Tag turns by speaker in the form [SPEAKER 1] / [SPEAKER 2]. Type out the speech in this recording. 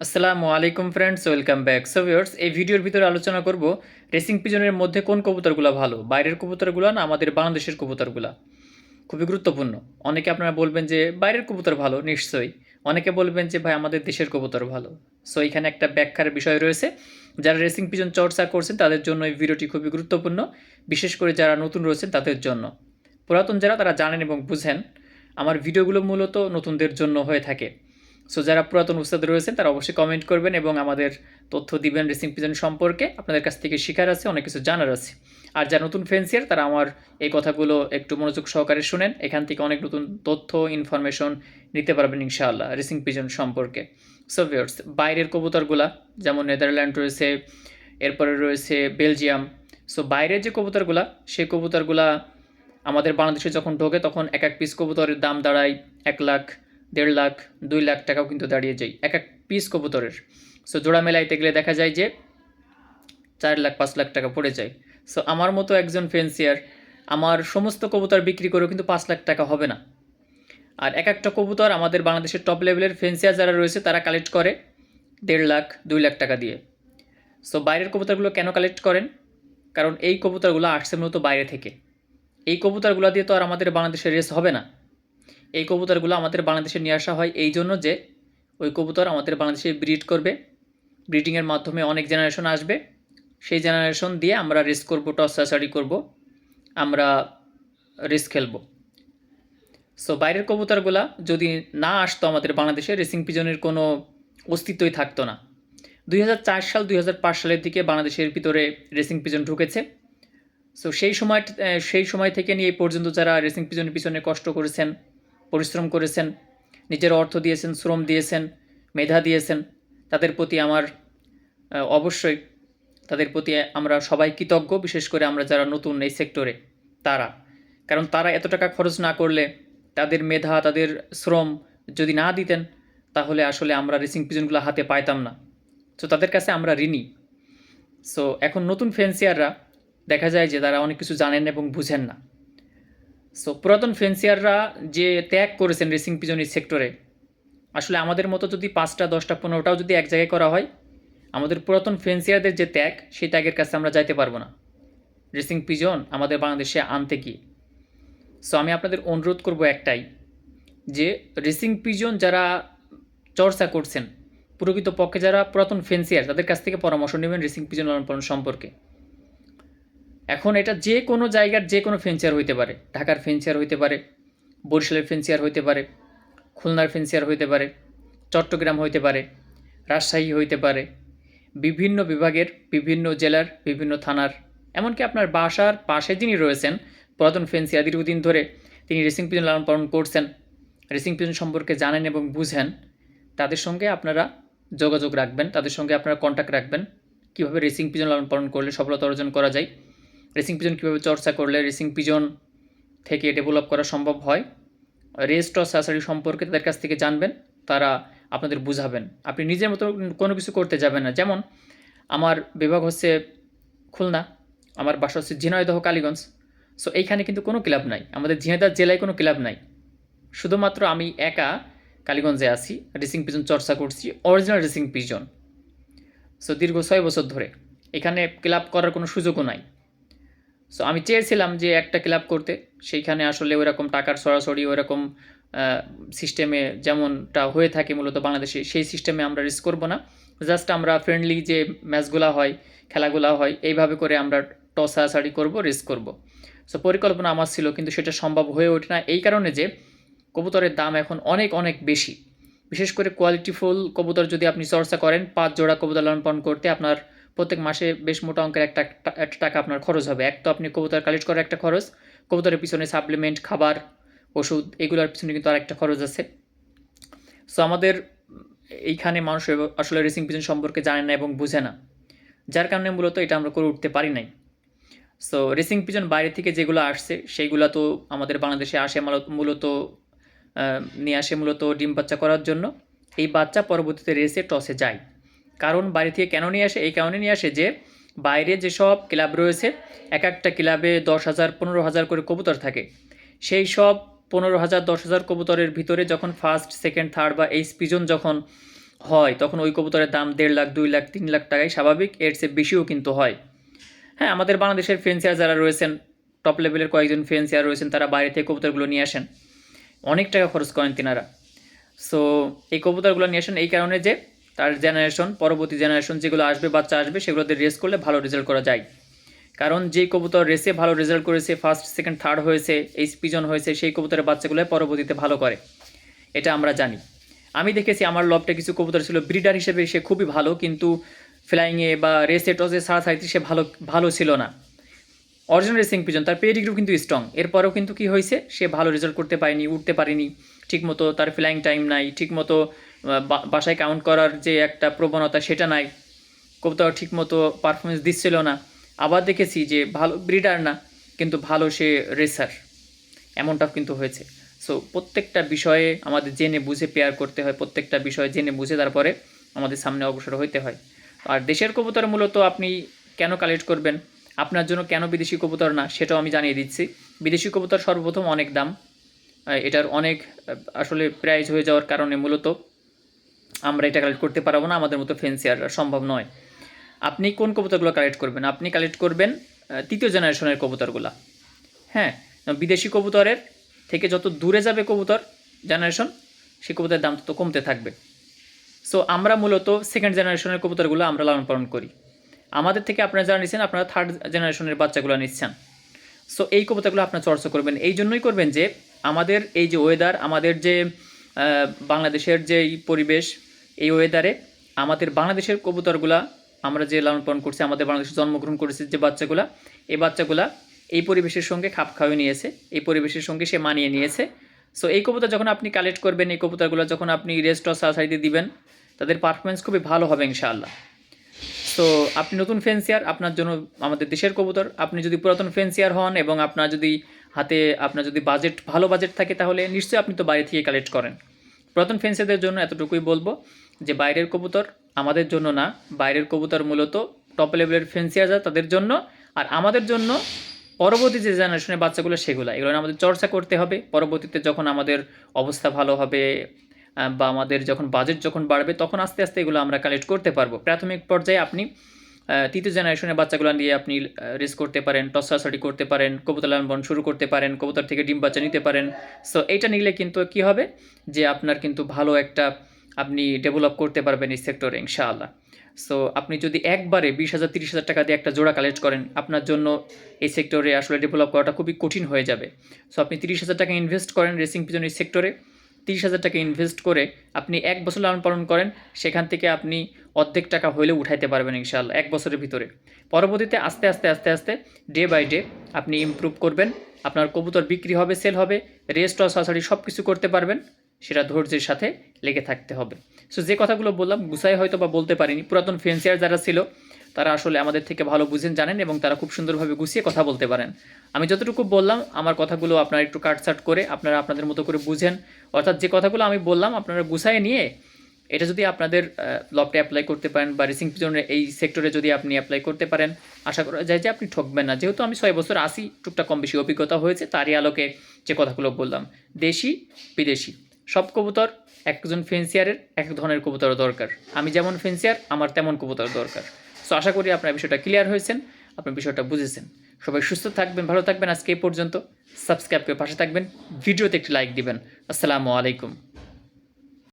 [SPEAKER 1] আসসালামু আলাইকুম friends welcome back so viewers এই ভিডিওর ভিতরে আলোচনা করব রেসিং পিজনের মধ্যে কোন কবুতরগুলো ভালো, বাইরের কবুতরগুলো না আমাদের বাংলাদেশের কবুতরগুলো? খুবই গুরুত্বপূর্ণ। অনেকে আপনারা বলবেন যে, বাইরের কবুতর ভালো, নিশ্চয়ই। অনেকে বলবেন যে, ভাই, আমাদের দেশের কবুতর ভালো। সো এখানে একটা ব্যাখ্যার বিষয় রয়েছে। যারা রেসিং পিজন চর্চা করছেন, তাদের জন্য এই ভিডিওটি খুবই গুরুত্বপূর্ণ। বিশেষ করে যারা নতুন রয়েছেন, তাদের জন্য। পুরাতন যারা, তারা জানেন এবং বুঝেন, আমার ভিডিওগুলো মূলত নতুনদের জন্য হয়ে থাকে। সো যারা পুরাতন উস্তাদ রয়েছেন, তারা অবশ্যই কমেন্ট করবেন এবং আমাদের তথ্য দিবেন রেসিং পিজন সম্পর্কে। আপনাদের কাছ থেকে শেখার আছে, অনেক কিছু জানার আছে। আর যারা নতুন ফেন্সিয়ার তারা আমার এই কথাগুলো একটু মনোযোগ সহকারে শুনেন। এখান থেকে অনেক নতুন তথ্য ইনফরমেশন নিতে পারবেন ইনশাআল্লাহ রেসিং পিজন সম্পর্কে। সো ভিউয়ার্স বাইরের কবুতরগুলা, যেমন নেদারল্যান্ড রয়েছে, এরপরে রয়েছে বেলজিয়াম সো বাইরের যে কবুতরগুলা, সেই কবুতরগুলা আমাদের বাংলাদেশে যখন ঢোকে, তখন এক এক পিস কবুতরের দাম দাঁড়ায় এক লাখ দেড় লাখ, দুই লাখ টাকাও কিন্তু দাঁড়িয়ে যায়, এক এক পিস কবুতরের। সো জোড়া মেলাইতে গেলে দেখা যায় যে চার লাখ, পাঁচ লাখ টাকা পড়ে যায়। সো আমার মতো একজন ফেন্সিয়ার আমার সমস্ত কবুতর বিক্রি করেও কিন্তু পাঁচ লাখ টাকা হবে না। আর এক একটা কবুতর আমাদের বাংলাদেশের টপ লেভেলের ফেন্সিয়ার যারা রয়েছে, তারা কালেক্ট করে দেড় লাখ, দুই লাখ টাকা দিয়ে। সো বাইরের কবুতরগুলো কেন কালেক্ট করেন? কারণ এই কবুতরগুলো আসছে মূলত বাইরে থেকে। এই কবুতরগুলো দিয়ে তো আর আমাদের বাংলাদেশের রেস হবে না। এই কবুতরগুলো আমাদের বাংলাদেশে নিয়ে আসা হয় এই জন্য যে ওই কবুতর আমাদের বাংলাদেশে ব্রিড করবে। ব্রিডিংয়ের মাধ্যমে অনেক জেনারেশন আসবে। সেই জেনারেশন দিয়ে আমরা রেস করব টস চাষাড়ি করব, আমরা রেস খেলব। সো বাইরের কবুতরগুলা যদি না আসতো আমাদের বাংলাদেশে রেসিং পিজনের কোনো অস্তিত্বই থাকতো না। দুই হাজার চার সাল, দুই হাজার পাঁচ সালের দিকে বাংলাদেশের ভিতরে রেসিং পিজন ঢুকেছে। সো সেই সময় সেই সময় থেকে নিয়ে এই পর্যন্ত যারা রেসিং পিজনের পিছনে কষ্ট করেছেন পরিশ্রম করেছেন, নিজের অর্থ দিয়েছেন, শ্রম দিয়েছেন, মেধা দিয়েছেন, তাদের প্রতি আমার অবশ্যই তাদের প্রতি আমরা সবাই কৃতজ্ঞ, বিশেষ করে আমরা যারা নতুন এই সেক্টরে, তারা। কারণ তারা এত টাকা খরচ না করলে তাদের মেধা, তাদের শ্রম যদি না দিতেন, তাহলে আসলে আমরা রেসিং পিজনগুলো হাতে পাইতাম না। তো তাদের কাছে আমরা ঋণী। সো এখন নতুন ফেন্সিয়াররা দেখা যায় যে তারা অনেক কিছু জানেন এবং বুঝেন না। সো পুরাতন ফেন্সিয়াররা যে ত্যাগ করেছেন রেসিং পিজনের সেক্টরে আসলে আমাদের মতো যদি পাঁচটা, দশটা, পনেরোটাও যদি এক জায়গায় করা হয়, আমাদের পুরাতন ফেন্সিয়ারদের যে ত্যাগ, সেই ত্যাগের কাছে আমরা যাইতে পারব না। রেসিং পিজন আমাদের বাংলাদেশে আনতে গিয়ে। সো আমি আপনাদের অনুরোধ করব একটাই, যে রেসিং পিজন যারা চর্চা করছেন প্রকৃত পক্ষে যারা পুরাতন ফেন্সিয়ার তাদের কাছ থেকে পরামর্শ নেবেন রেসিং পিজন লালন পালন সম্পর্কে। এখন এটা যে কোনো জায়গার যে কোনো ফেন্সিয়ার হইতে পারে। ঢাকার ফেন্সিয়ার হইতে পারে, বরিশালের ফেন্সিয়ার হইতে পারে, খুলনার ফেন্সিয়ার হইতে পারে, চট্টগ্রাম হইতে পারে, রাজশাহী হইতে পারে, বিভিন্ন বিভাগের, বিভিন্ন জেলার, বিভিন্ন থানার, এমনকি আপনার বাসার পাশে যিনি রয়েছেন, পুরাতন ফেন্সিয়া দীর্ঘদিন ধরে তিনি রেসিং পিজন লালন পালন করছেন রেসিং পিজন সম্পর্কে জানেন এবং বুঝেন, তাদের সঙ্গে আপনারা যোগাযোগ রাখবেন, তাদের সঙ্গে আপনারা কন্ট্যাক্ট রাখবেন, কীভাবে রেসিং পিজন লালন পালন করলে সফলতা অর্জন করা যায়। রেসিং পিজন কীভাবে চর্চা করলে রেসিং পিজন থেকে ডেভেলপ করা সম্ভব হয় রেস টস সম্পর্কে তাদের কাছ থেকে জানবেন, তারা আপনাদের বুঝাবেন। আপনি নিজের মতো কোনো কিছু করতে যাবেন না। যেমন, আমার বিভাগ হচ্ছে খুলনা, আমার বাসা হচ্ছে ঝিনাইদহ, কালীগঞ্জ। সো এইখানে কিন্তু কোনো ক্লাব নাই। আমাদের ঝিনাইদহ জেলায় কোনো ক্লাব নাই। শুধুমাত্র আমি একা কালীগঞ্জে আছি, রেসিং পিজন চর্চা করছি, অরিজিনাল রেসিং পিজন। সো দীর্ঘ ছয় বছর ধরে এখানে ক্লাব করার কোনো সুযোগও নাই। সো আমি চেয়েছিলাম যে একটা ক্লাব করতে। সেইখানে আসলে ওইরকম টাকার সরাসরি ওইরকম সিস্টেমে যেমনটা হয়ে থাকে মূলত বাংলাদেশে, সেই সিস্টেমে আমরা রিস্ক করব না। জাস্ট আমরা ফ্রেন্ডলি যে ম্যাচগুলো হয়, খেলাগুলো হয়, এইভাবে করে আমরা টস আসাড়ি করব রিস্ক করব। সো পরিকল্পনা আমার ছিল, কিন্তু সেটা সম্ভব হয়ে ওঠে না। এই কারণে যে কবুতরের দাম এখন অনেক অনেক বেশি। বিশেষ করে কোয়ালিটিফুল কবুতর যদি আপনি চর্চা করেন, পাঁচ জোড়া কবুতর লালন পালন করতে আপনার প্রত্যেক মাসে বেশ মোটা অঙ্কের একটা একটা টাকা আপনার খরচ হবে। এক তো আপনি কবুতর কালেক্ট করার একটা খরচ, কবুতরের পিছনে সাপ্লিমেন্ট খাবার, ওষুধ, এগুলোর পিছনে কিন্তু আরেকটা খরচ আছে। সো আমাদের এইখানে মানুষ আসলে রেসিং পিছন সম্পর্কে জানে না এবং বুঝে না। যার কারণে মূলত এটা আমরা করে উঠতে পারি নাই। সো রেসিং পিজন বাইরে থেকে যেগুলো আসছে, সেইগুলো তো আমাদের বাংলাদেশে আসে মূলত নিয়ে আসে মূলত ডিম বাচ্চা করার জন্য। এই বাচ্চা পরবর্তীতে রেসে টসে যায়। কারণ বাইরে থেকে কেন নিয়ে আসে? এই কারণে নিয়ে আসে যে, বাইরে যেসব ক্লাব রয়েছে, এক একটা ক্লাবে দশ হাজার, পনেরো হাজার করে কবুতর থাকে। সেই সব পনেরো হাজার, দশ হাজার কবুতরের ভিতরে যখন ফার্স্ট সেকেন্ড থার্ড বা এই পিজন যখন হয়, তখন ওই কবুতরের দাম দেড় লাখ, দুই লাখ, তিন লাখ টাকায় স্বাভাবিক, এর চেয়ে বেশিও কিন্তু হয়। হ্যাঁ আমাদের বাংলাদেশের ফেন্সিয়ার যারা রয়েছেন টপ লেভেলের কয়েকজন ফেন্সিয়ার রয়েছেন, তারা বাইরে থেকে কবুতরগুলো নিয়ে আসেন। অনেক টাকা খরচ করেন তিনারা। সো এই কবুতরগুলো নিয়ে আসেন এই কারণে যে তার জেনারেশন পরবর্তী জেনারেশন যেগুলো আসবে, বাচ্চা আসবে, সেগুলোতে রেস করলে ভালো রেজাল্ট করা যায়। কারণ যেই কবুতর রেসে ভালো রেজাল্ট করেছে ফার্স্ট সেকেন্ড থার্ড হয়েছে, এই পিজন হয়েছে, সেই কবুতরের বাচ্চাগুলো পরবর্তীতে ভালো করে। এটা আমরা জানি। আমি দেখেছি আমার লবটা কিছু কবুতর ছিল ব্রিডার হিসেবে সে খুবই ভালো, কিন্তু ফ্লাইংয়ে বা রেসে টসে সারাসারিতে সে ভালো ভালো ছিল না। অরিজিনাল রেসিং পিজন, তার পেডিগ্রিও কিন্তু স্ট্রং এরপরেও কিন্তু কি হয়েছে? সে ভালো রেজাল্ট করতে পারেনি, উঠতে পারেনি। ঠিকমতো তার ফ্লাইং টাইম নাই, ঠিকমতো বাসায় কাউন্ট করার যে একটা প্রবণতা সেটা নাই। কবুতর ঠিকমতো পারফরমেন্স দিচ্ছিল না। আবার দেখেছি যে ভালো ব্রিডার না, কিন্তু ভালো সে রেসার এমনটাও কিন্তু হয়েছে। সো প্রত্যেকটা বিষয়ে আমাদের জেনে বুঝে পেয়ার করতে হয়, প্রত্যেকটা বিষয়ে জেনে বুঝে তারপরে আমাদের সামনে অগ্রসর হইতে হয়। আর দেশের কবুতর মূলত আপনি কেন কালেক্ট করবেন? আপনার জন্য কেন বিদেশি কবুতর না, সেটাও আমি জানিয়ে দিচ্ছি। বিদেশি কবুতর সর্বপ্রথম অনেক দাম। এটার অনেক আসলে প্রাইজ হয়ে যাওয়ার কারণে মূলত আমরা এটা কালেক্ট করতে পারব না, আমাদের মতো ফেন্সিয়ার সম্ভব নয়। আপনি কোন কবুতরগুলো কালেক্ট করবেন? আপনি কালেক্ট করবেন তৃতীয় জেনারেশনের কবুতরগুলা। হ্যাঁ বিদেশি কবুতরের থেকে যত দূরে যাবে কবুতর জেনারেশন সেই কবুতরের দাম তত কমতে থাকবে। সো আমরা মূলত সেকেন্ড জেনারেশনের কবুতরগুলো আমরা লালন পালন করি। আমাদের থেকে আপনারা যারা নিচ্ছেন আপনারা থার্ড জেনারেশনের বাচ্চাগুলো নিচ্ছেন। সো এই কবিতাগুলো আপনার চর্চা করবেন। এই জন্যই করবেন যে, আমাদের এই যে ওয়েদার আমাদের যে বাংলাদেশের যে এই পরিবেশ, এই ওয়েদারে আমাদের বাংলাদেশের কবুতরগুলা, আমরা যে লালন পালন করছি, আমাদের বাংলাদেশে জন্মগ্রহণ করেছে যে বাচ্চাগুলা, এই বাচ্চাগুলা এই পরিবেশের সঙ্গে খাপ খাওয়িয়ে নিয়েছে, এই পরিবেশের সঙ্গে সে মানিয়ে নিয়েছে। সো এই কবুতর যখন আপনি কালেক্ট করবেন, এই কবুতরগুলো যখন আপনি রেস্ট অফ সাসাইতে দিবেন, তাদের পারফরমেন্স খুবই ভালো হবে, ইনশাআল্লাহ। সো আপনি নতুন ফেন্সিয়ার আপনার জন্য আমাদের দেশের কবুতর। আপনি যদি পুরাতন ফেন্সিয়ার হন এবং আপনার যদি হাতে, আপনার যদি বাজেট ভালো বাজেট থাকে, তাহলে নিশ্চয়ই আপনি তো বাইরে থেকে কালেক্ট করেন। পুরাতন ফেন্সিয়ারদের জন্য এতটুকুই বলব যে, বাইরের কবুতর আমাদের জন্য না। বাইরের কবুতর মূলত টপ লেভেলের ফেন্সিয়ার যা তাদের জন্য। আর আমাদের জন্য পরবর্তী যে জেনারেশনের বাচ্চাগুলো, সেগুলো। এগুলো আমাদের চর্চা করতে হবে। পরবর্তীতে যখন আমাদের অবস্থা ভালো হবে বা আমাদের যখন বাজেট যখন বাড়বে, তখন আস্তে আস্তে এগুলো আমরা কালেক্ট করতে পারব। প্রাথমিক পর্যায়ে আপনি তৃতীয় জেনারেশনের বাচ্চাগুলো নিয়ে আপনি রেস করতে পারেন টসাসাটি করতে পারেন, কবুতর লালন পালন শুরু করতে পারেন, কবুতর থেকে ডিম বাচ্চা নিতে পারেন। সো এইটা নিলে কিন্তু কি হবে? যে আপনার কিন্তু ভালো একটা আপনি ডেভেলপ করতে পারবেন এই সেক্টরে ইনশাআল্লাহ। সো আপনি যদি একবারে বিশ হাজার, তিরিশ হাজার টাকা দিয়ে একটা জোড়া কালেক্ট করেন, আপনার জন্য এই সেক্টরে আসলে ডেভেলপ করাটা খুবই কঠিন হয়ে যাবে। সো আপনি তিরিশ হাজার টাকা ইনভেস্ট করেন রেসিং পিজন এই সেক্টরে তিরিশ হাজার টাকা ইনভেস্ট করে আপনি এক বছর লালন পালন করেন, সেখান থেকে আপনি অর্ধেক টাকা হইলেও উঠাইতে পারবেন ইনশাআল্লাহ এক বছরের ভিতরে। পরবর্তীতে আস্তে আস্তে আস্তে আস্তে ডে বাই ডে আপনি ইমপ্রুভ করবেন, আপনার কবুতর বিক্রি হবে সেল হবে রেস্ট সাসারি সব কিছু করতে পারবেন, সেটা ধৈর্যের সাথে লেগে থাকতে হবে। সো যে কথাগুলো বললাম, গুছাই হয়তো বা বলতে পারিনি, পুরাতন ফেন্সিয়ার যারা ছিল তারা আসলে আমাদের থেকে ভালো বুঝেন, জানেন এবং তারা খুব সুন্দরভাবে গুছিয়ে কথা বলতে পারেন। আমি যতটুকু বললাম, আমার কথাগুলো আপনারা একটু কাটসাট করে আপনারা আপনাদের মতো করে বুঝেন। অর্থাৎ যে কথাগুলো আমি বললাম, আপনারা গুছায় নিয়ে এটা যদি আপনাদের লপটে অ্যাপ্লাই করতে পারেন বা রেসিং পিজনের এই সেক্টরে যদি আপনি অ্যাপ্লাই করতে পারেন, আশা করা যায় যে আপনি ঠকবেন না। যেহেতু আমি ছয় বছর আসি টুকটা কম বেশি অভিজ্ঞতা হয়েছে, তারই আলোকে যে কথাগুলো বললাম। দেশি, বিদেশি, সব কবুতর একজন ফেন্সিয়ারের এক ধরনের কবুতর দরকার। আমি যেমন ফেন্সিয়ার আমার তেমন কবুতর দরকার। সো আশা করি আপনার বিষয়টা ক্লিয়ার হয়েছেন, আপনার বিষয়টা বুঝেছেন। সবাই সুস্থ থাকবেন, ভালো থাকবেন, আজকে এই পর্যন্ত। সাবস্ক্রাইব করে পাশে থাকবেন, ভিডিওতে একটি লাইক দিবেন। আসসালামু আলাইকুম।